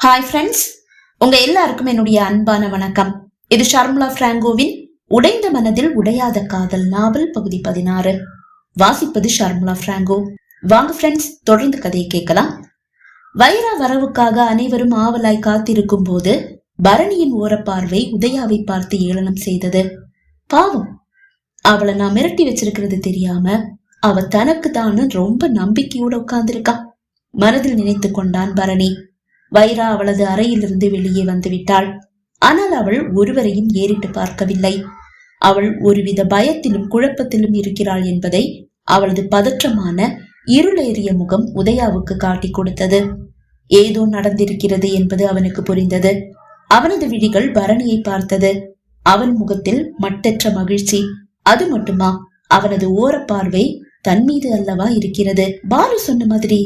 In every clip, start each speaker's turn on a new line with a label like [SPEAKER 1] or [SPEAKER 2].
[SPEAKER 1] Hi friends உங்க எல்லாருக்கும் என்னுடைய அன்பான வணக்கம். இது ஷர்முலா பிராங்கோவின் உடைந்த மனதில் உடையாத காதல் நாவல் பகுதி பதினாறு. வாசிப்பது ஷர்முலா பிராங்கோ. வாங்க ஃப்ரெண்ட்ஸ் தொடர்ந்து கதையை கேட்கலாம். வைரா வரவுக்காக அனைவரும் ஆவலாய் காத்திருக்கும் போது பரணியின் ஓரப்பார்வை உதயாவை பார்த்து ஏளனம் செய்தது. பாவம் அவளை நான் மிரட்டி வச்சிருக்கிறது தெரியாம அவ தனக்கு தானு ரொம்ப நம்பிக்கையோட உட்கார்ந்திருக்கா. மனதில் நினைத்து கொண்டான் பரணி. வைரா அவளது அறையிலிருந்து வெளியே வந்து விட்டாள் ஆனால் அவள் ஒருவரையும் ஏறிட்டு பார்க்கவில்லை. அவள் ஒருவித பயத்திலும் குழப்பத்திலும் இருக்கிறாள் என்பதை அவளது பதற்றமான இருளேறிய முகம் உதயாவுக்கு காட்டிக் கொடுத்தது. ஏதோ நடந்திருக்கிறது என்பது அவனுக்கு புரிந்தது. அவனது விழிகள் பரணியை பார்த்தது. அவன் முகத்தில் மட்டற்ற மகிழ்ச்சி. அது மட்டுமா அவனது ஓரப்பார்வை தன் மீது அல்லவா இருக்கிறது? பாலு சொன்ன மாதிரி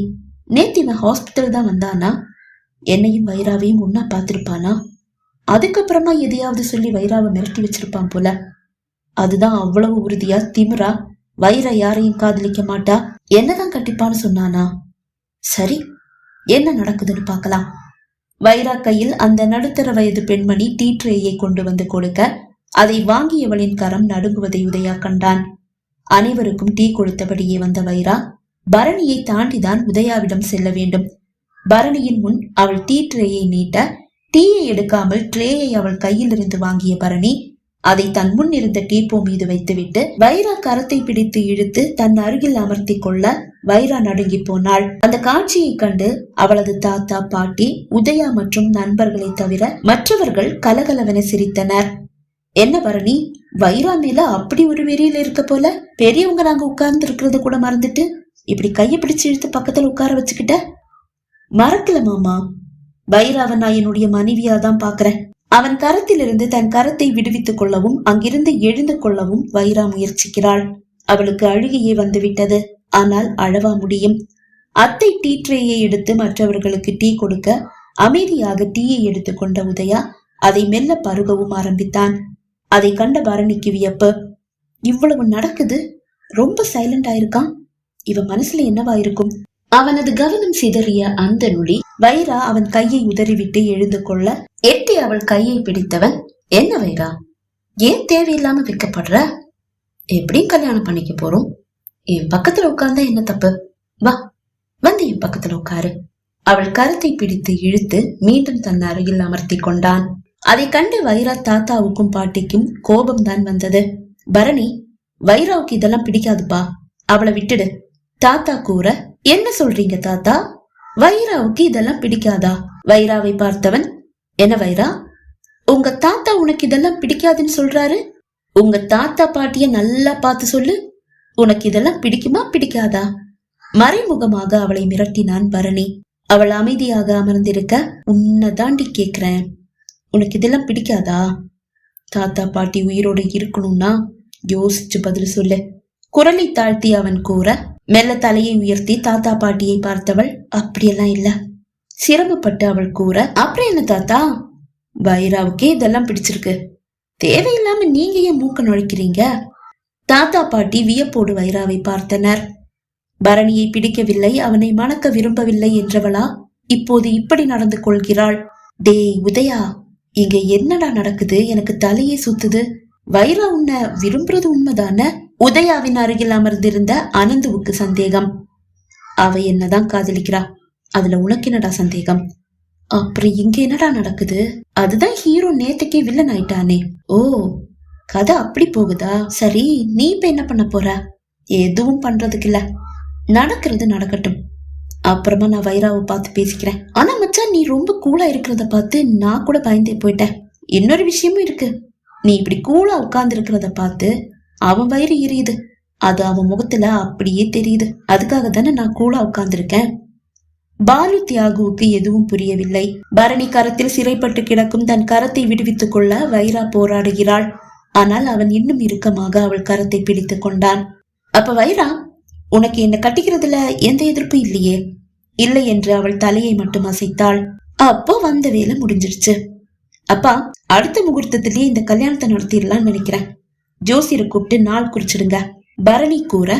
[SPEAKER 1] நேத்து இவன் ஹாஸ்பிட்டல் தான் வந்தானா? என்னையும் வைராவையும் ஒன்னா பார்த்திருப்பானா? அதுக்கப்புறமா எதையாவது சொல்லி வைராவை மிரட்டி வச்சிருப்பான் போல. அதுதான் அவ்வளவு உறுதியா திமிரா? வைரா யாரையும் காதலிக்க மாட்டா? என்னதான் கட்டிப்பான்னு சொன்னானா? சரி என்ன நடக்குதுன்னு பார்க்கலாம். வைரா கையில் அந்த நடுத்தர வயது பெண்மணி டீ ட்ரேயை கொண்டு வந்து கொடுக்க அதை வாங்கியவளின் கரம் நடுங்குவதை உதயா கண்டான். அனைவருக்கும் டீ கொடுத்தபடியே வந்த வைரா பரணியை தாண்டிதான் உதயாவிடம் செல்ல வேண்டும். பரணியின் முன் அவள் டீ ட்ரேயை நீட்ட டீயை எடுக்காமல் ட்ரேயை அவள் கையிலிருந்து வாங்கிய பரணி அதை தன் முன் இருந்த டீப்போ மீது வைத்துவிட்டு வைரா கரத்தை பிடித்து இழுத்து தன் அருகில் அமர்த்தி கொள்ள வைரா நடுங்கி போனாள். அந்த காட்சியை கண்டு அவளது தாத்தா பாட்டி உதயா மற்றும் நண்பர்களை தவிர மற்றவர்கள் கலகலவென சிரித்தனர். என்ன பரணி வைரா மேல அப்படி ஒரு வெறியில இருக்க போல? பெரியவங்க நாங்க உட்கார்ந்து இருக்கிறத கூட மறந்துட்டு இப்படி கையை பிடிச்சு இழுத்து பக்கத்துல உட்கார வச்சுக்கிட்ட? மறக்கல மாமா. வைராவை நான் என்னுடைய மனைவியா தான் பாக்குறேன் அவன் கரத்திலிருந்து தன் கரத்தை விடுவித்துக் கொள்ளவும் அங்கிருந்து எழுந்து கொள்ளவும் வைரா முயற்சிக்கிறாள். அவளுக்கு அழுகையே வந்துவிட்டது. ஆனால் அழவா முடியும். அத்தை டீ ட்ரேயை எடுத்து மற்றவர்களுக்கு டீ கொடுக்க அமைதியாக டீயை எடுத்துக்கொண்ட உதயா அதை மெல்ல பருகவும் ஆரம்பித்தான். அதை கண்ட பரணிக்கு வியப்பு. இவ்வளவு நடக்குது? ரொம்ப சைலண்ட் ஆயிருக்கான் இவன் மனசுல என்னவா இருக்கும்? அவனது கவனம் சிதறிய அந்த நொடி வைரா அவன் கையை உதறிவிட்டு எழுந்து கொள்ள எட்டி அவள் கையை பிடித்தவன் என்ன வைரா ஏன் தேவையில்லாம வைக்கப்படுற? எப்படியும் கல்யாணம் பண்ணிக்க போறோம். என் பக்கத்துல உட்கார்ந்தா என்ன தப்பு? வா வந்து என் பக்கத்துல உட்காரு. அவள் கருத்தை பிடித்து இழுத்து மீண்டும் தன் அருகில் அமர்த்தி கொண்டான். அதை கண்டு வைரா தாத்தாவுக்கும் பாட்டிக்கும் கோபம் தான் வந்தது. பரணி வைராவுக்கு இதெல்லாம் பிடிக்காதுப்பா. அவளை விட்டுடு. தாத்தா கூற என்ன சொல்றீங்க தாத்தா? வைராவுக்கு இதெல்லாம் பிடிக்காதா? வைராவை பார்த்தவன் என்ன வைரா? உங்க தாத்தா உனக்கு இதெல்லாம் பிடிக்காதுன்னு சொல்றாரு? உங்க தாத்தா பாட்டிய நல்லா பார்த்து சொல்லு. உனக்கு இதெல்லாம் பிடிக்குமா பிடிக்காதா? மறைமுகமாக அவளை மிரட்டினான் பரணி. அவள் அமைதியாக அமர்ந்திருக்க உன்னை தாண்டி கேக்குறேன். உனக்கு இதெல்லாம் பிடிக்காதா? தாத்தா பாட்டி உயிரோட இருக்கணும்னா யோசிச்சு பதில் சொல்லு. குரலை தாழ்த்தி அவன் கூற மெல்ல தலையை உயர்த்தி தாத்தா பாட்டியை பார்த்தவள் அப்படியெல்லாம் இல்ல. சிரமப்பட்டு அவள் கூற அப்புறம் என்ன தாத்தா? பைராவுக்கே இதெல்லாம் பிடிச்சிருக்கு. தேவையில்லாம நீங்க ஏன் மூக்க நுழைக்கிறீங்க? தாத்தா பாட்டி வியப்போடு வைராவை பார்த்தனர். பரணியை பிடிக்கவில்லை அவனை மணக்க விரும்பவில்லை என்றவளா? இப்போது இப்படி நடந்து கொள்கிறாள். டேய் உதயா இங்க என்னடா நடக்குது? எனக்கு தலையே சுத்துது. வைரா உன்னை விரும்புறது உண்மைதானே? உதயாவின் அருகில் அமர்ந்திருந்த அனந்துவுக்கு சந்தேகம். அவ என்னதான் காதலிக்கிறா? அதுல உனக்கு என்னடா சந்தேகம்? அப்புறம் இங்க என்னடா நடக்குது? அதுதான் ஹீரோ நேத்துக்கே வில்லன் ஆயிட்டானே. ஓ கதை அப்படி போகுதா? சரி நீ இப்ப என்ன பண்ண போற? எதுவும் பண்றதுக்கு இல்ல. நடக்கிறது நடக்கட்டும். அப்புறமா நான் வைராவை பார்த்து பேசிக்கிறேன். ஆனா மச்சான் நீ ரொம்ப கூலா இருக்கிறத பார்த்து நான் கூட பயந்தே போயிட்டேன். இன்னொரு விஷயமும் இருக்கு. நீ இப்படி கூலா உட்கார்ந்து இருக்கிறத பார்த்து அவன் வயிறு எரியுது. அது அவன் முகத்துல அப்படியே தெரியுது. அதுக்காக தானே நான் கூலா உட்கார்ந்திருக்கேன். பாலு தியாகுவுக்கு எதுவும் புரியவில்லை. பரணி கரத்தில் சிறைப்பட்டு கிடக்கும் தன் கரத்தை விடுவித்துக் கொள்ள வைரா போராடுகிறாள். ஆனால் அவன் இன்னும் இறுக்கமாக அவள் கரத்தை பிடித்துக் கொண்டான். அப்ப வைரா உனக்கு என்ன கட்டிக்கிறதுல எந்த எதிர்ப்பும் இல்லையே? இல்லை என்று அவள் தலையை மட்டும் அசைத்தாள். அப்போ வந்த வேலை முடிஞ்சிருச்சு. அப்பா அடுத்த முகூர்த்தத்திலேயே இந்த கல்யாணத்தை நடத்திடலாம்னு நினைக்கிறேன். ஜோசியரை கூப்பிட்டு நாள் குறிச்சிடுங்க. பரணி கூற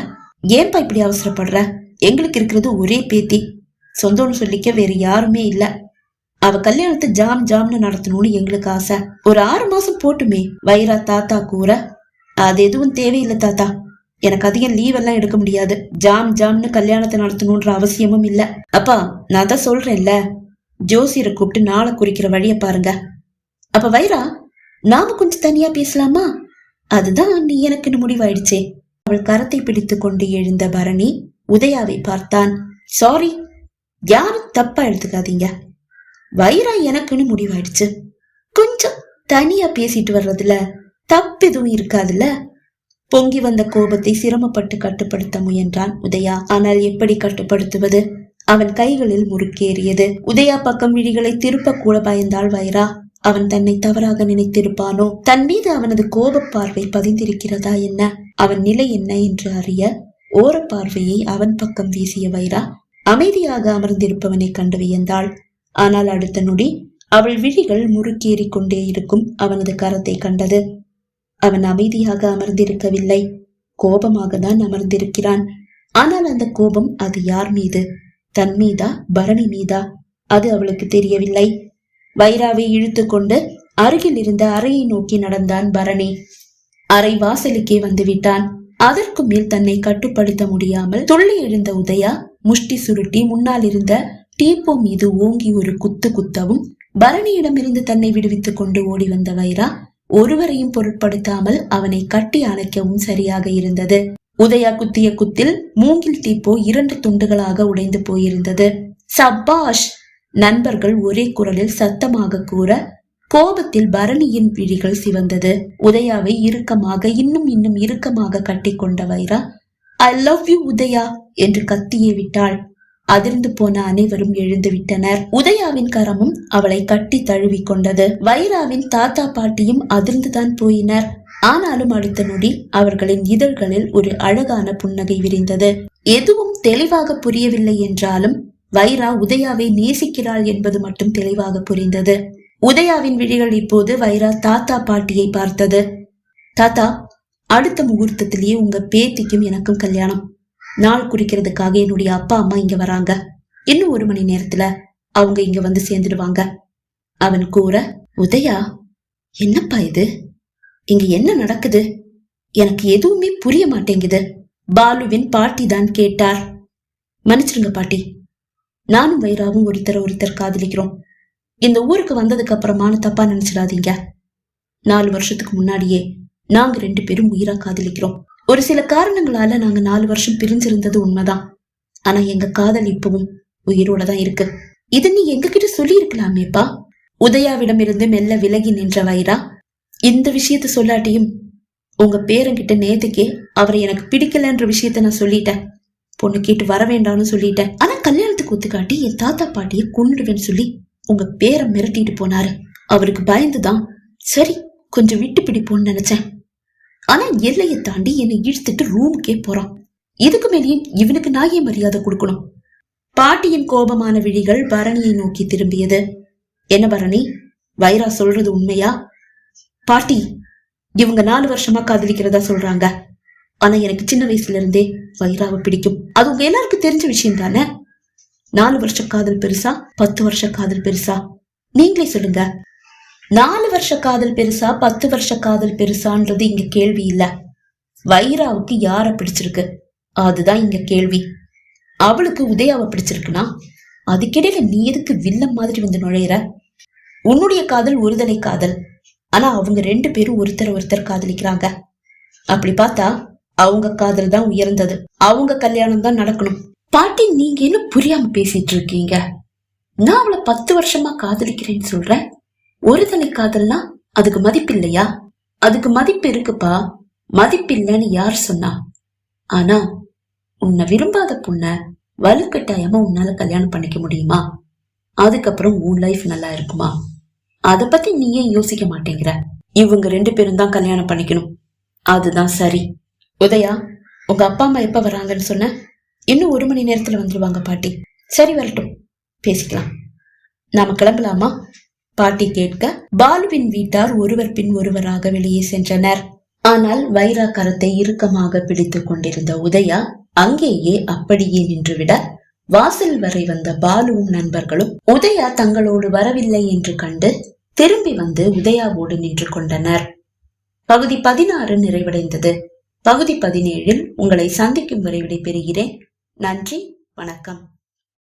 [SPEAKER 1] ஏன்பா இப்படி அவசரப்படுற? எங்களுக்கு இருக்கிறது ஒரே பேத்தி. சொந்தம்னு சொல்லிக்க வேற யாருமே இல்ல. அவ கல்யாணத்தை ஜாம் ஜாம்னு நடத்தணும்னு எங்களுக்கு ஆசை. ஒரு ஆறு மாசம் போட்டுமே வைரா தாத்தா கூற. அது எதுவும் தேவையில்லை தாத்தா. எனக்கு அதிகம் லீவ் எல்லாம் எடுக்க முடியாது. ஜாம் ஜாம்னு கல்யாணத்தை நடத்தணும்ன்ற அவசியமும் இல்ல. அப்பா நான் தான் சொல்றேன்ல. ஜோசியரை கூப்பிட்டு நாளை குறிக்கிற வழிய பாருங்க. அப்ப வைரா நாம கொஞ்சம் தனியா பேசலாமா? அதுதான் நீ எனக்குன்னு முடிவாயிடுச்சே. அவள் கரத்தை பிடித்து கொண்டு எழுந்த பரணி உதயாவை பார்த்தான். சாரி யாரும் தப்பா எடுத்துக்காதீங்க. வைரா எனக்குன்னு முடிவாயிடுச்சு. கொஞ்சம் தனியா பேசிட்டு வர்றதுல தப்பு எதுவும் இருக்காதுல்ல? பொங்கி வந்த கோபத்தை சிரமப்பட்டு கட்டுப்படுத்த முயன்றான் உதயா. ஆனால் எப்படி கட்டுப்படுத்துவது? அவன் கைகளில் முறுக்கேறியது. உதயா பக்கம் விழிகளை திருப்ப கூட பயந்தாள் வைரா. அவன் தன்னை தவறாக நினைத்திருப்பானோ? தன் மீது அவனது கோபப் பார்வை பதிந்திருக்கிறதா என்ன? அவன் நிலை என்ன என்று அறிய ஓரப் பார்வையை அவன் பக்கம் வீசிய வைரா அமைதியாக அமர்ந்திருப்பவனை கண்டு வியந்தாள். ஆனால் அடுத்த நொடி அவள் விழிகள் முறுக்கேறிக் கொண்டே இருக்கும் அவனது கரத்தை கண்டது. அவன் அமைதியாக அமர்ந்திருக்கவில்லை. கோபமாக தான் அமர்ந்திருக்கிறான். ஆனால் அந்த கோபம் அது யார் மீது? தன் மீதா? பரணி மீதா? அது அவளுக்கு தெரியவில்லை. வைராவை இழுத்துக்கொண்டு அருகில் இருந்த அறையை நோக்கி நடந்தான் பரணி. அறை வாசலுக்கே வந்துவிட்டான். அதற்கு மேல் தன்னை கட்டுப்படுத்த முடியாமல் துள்ளி எழுந்த உதயா முஷ்டி சுருட்டி முன்னால் இருந்த டீப்போ மீது ஓங்கி ஒரு குத்து குத்தவும் பரணியிடமிருந்து தன்னை விடுவித்துக் கொண்டு ஓடி வந்த வைரா ஒருவரையும் பொருட்படுத்தாமல் அவனை கட்டி அணைக்கவும் சரியாக இருந்தது. உதயா குத்திய குத்தில் மூங்கில் தீப்போ இரண்டு துண்டுகளாக உடைந்து போயிருந்தது. சப்பாஷ் நண்பர்கள் ஒரே குரலில் சத்தமாக கூற கோபத்தில் பரணியின் விழிகள் சிவந்தது. உதயாவை இறுக்கமாக இன்னும் இன்னும் இறுக்கமாக கட்டிக்கொண்ட Vaira I love you Udaya என்று கத்தியே விட்டாள். அதிர்ந்து போன அனைவரும் எழுந்து விட்டனர். உதயாவின் கரமும் அவளை கட்டி தழுவி கொண்டது. வைராவின் தாத்தா பாட்டியும் அதிர்ந்துதான் போயினர். ஆனாலும் அடுத்த நொடி அவர்களின் இதழ்களில் ஒரு அழகான புன்னகை விரிந்தது. எதுவும் தெளிவாக புரியவில்லை என்றாலும் வைரா உதயாவை நேசிக்கிறாள் என்பது மட்டும் தெளிவாக புரிந்தது. உதயாவின் விழிகள் இப்போது வைரா தாத்தா பாட்டியை பார்த்தது. தாத்தா அடுத்த முகூர்த்தத்திலேயே உங்க பேத்திக்கும் எனக்கும் கல்யாணம். நாள் குறிக்கிறதுக்காக என்னுடைய அப்பா அம்மா இங்க வராங்க. இன்னும் ஒரு மணி நேரத்துல அவங்க இங்க வந்து சேர்ந்துடுவாங்க. அவன் கூற உதயா என்னப்பா இது? இங்க என்ன நடக்குது? எனக்கு எதுவுமே புரிய மாட்டேங்குது. பாலுவின் பாட்டி தான் கேட்டார். மன்னிச்சிருங்க பாட்டி நானும் வைராவும் ஒருத்தர் ஒருத்தர் காதலிக்கிறோம். இந்த ஊருக்கு வந்ததுக்கு அப்புறமான தப்பா நினைச்சிடாதீங்க. நாலு வருஷத்துக்கு முன்னாடியே நாங்க ரெண்டு பேரும் உயிரா காதலிக்கிறோம். ஒரு சில காரணங்களால நாங்க நாலு வருஷம் பிரிஞ்சிருந்தது உண்மைதான். ஆனா எங்க காதல் இப்பவும் உயிரோட தான் இருக்கு. இது நீ எங்ககிட்ட சொல்லி இருக்கலாமேப்பா உதயாவிடமிருந்து மெல்ல விலகி நின்ற வைரா இந்த விஷயத்த சொல்லாட்டியும் உங்க பேரங்கிட்ட நேத்துக்கே அவரை எனக்கு பிடிக்கலன்ற விஷயத்த நான் சொல்லிட்டேன். பொண்ணு கேட்டு வர வேண்டாம்னு சொல்லிட்டேன். ஆனா கல்யாணம் கல்யாணத்துக்கு ஒத்துக்காட்டி என் தாத்தா பாட்டியை கொண்டுடுவேன்னு சொல்லி உங்க பேரை மிரட்டிட்டு போனாரு. அவருக்கு பயந்துதான். சரி கொஞ்சம் விட்டு பிடிப்போம்னு நினைச்சேன். ஆனா எல்லையை தாண்டி என்னை இழுத்துட்டு ரூமுக்கே போறான். இதுக்கு மேலேயும் இவனுக்கு நாயே மரியாதை கொடுக்கணும். பாட்டியின் கோபமான விழிகள் பரணியை நோக்கி திரும்பியது. என்ன பரணி வைரா சொல்றது உண்மையா? பாட்டி இவங்க நாலு வருஷமா காதலிக்கிறதா சொல்றாங்க. ஆனா எனக்கு சின்ன வயசுல இருந்தே வைராவை பிடிக்கும். அது உங்க எல்லாருக்கும் தெரிஞ்ச விஷயம் தானே நாலு வருஷ காதல் பெருசா? பத்து வருஷ காதல் பெருசா? நீங்களே சொல்லுங்க. நாலு வருஷ காதல் பெருசா பத்து வருஷ காதல் பெருசான்றது இங்க கேள்வி இல்ல. வைராவுக்கு யார பிடிச்சிருக்கு? அதுதான் இங்க கேள்வி. அவளுக்கு உதயாவை பிடிச்சிருக்குன்னா அதுக்கிடையில நீ எதுக்கு வில்லம் மாதிரி வந்து நுழையிற? உன்னுடைய காதல் ஒருதலை காதல். ஆனா அவங்க ரெண்டு பேரும் ஒருத்தர் ஒருத்தர் காதலிக்கிறாங்க. அப்படி பார்த்தா அவங்க காதல் தான் உயர்ந்தது. அவங்க கல்யாணம் தான் நடக்கணும். பாட்டி நீங்க என்ன புரியாம பேசிட்டு இருக்கீங்க? நான் அவளை பத்து வருஷமா காதலிக்கிறேன்னு சொல்றேன். ஒரு தலை காதல்னா அதுக்கு மதிப்பு இல்லையா? அதுக்கு மதிப்பு இருக்குப்பா. மதிப்பு இல்லைன்னு யார் சொன்னா? ஆனா உன்னை விரும்பாத பொண்ண வலுக்கட்டாயமா உன்னால கல்யாணம் பண்ணிக்க முடியுமா? அதுக்கப்புறம் உன் லைஃப் நல்லா இருக்குமா? அத பத்தி நீ ஏன் யோசிக்க மாட்டேங்கிற? இவங்க ரெண்டு பேரும் தான் கல்யாணம் பண்ணிக்கணும். அதுதான் சரி. உதயா உங்க அப்பா அம்மா எப்ப வராங்கன்னு சொன்ன? இன்னும் ஒரு மணி நேரத்தில் வந்துருவாங்க பாட்டி. சரி வரட்டும். பேசிக்கலாம். நாம கிளம்பலாமா? பாட்டி கேட்க பாலுவின் வீட்டார் ஒருவர் பின் ஒருவராக வெளியே சென்றனர். ஆனால் வைரா கரத்தை இறுக்கமாக பிடித்துக் கொண்டிருந்த உதயா அங்கேயே அப்படியே நின்றுவிட வாசல் வரை வந்த பாலுவும் நண்பர்களும் உதயா தங்களோடு வரவில்லை என்று கண்டு திரும்பி வந்து உதயாவோடு நின்று கொண்டனர். பகுதி பதினாறு நிறைவடைந்தது. பகுதி பதினேழில் உங்களை சந்திக்கும் வரை விடைபெறுகிறேன். நன்றி வணக்கம்.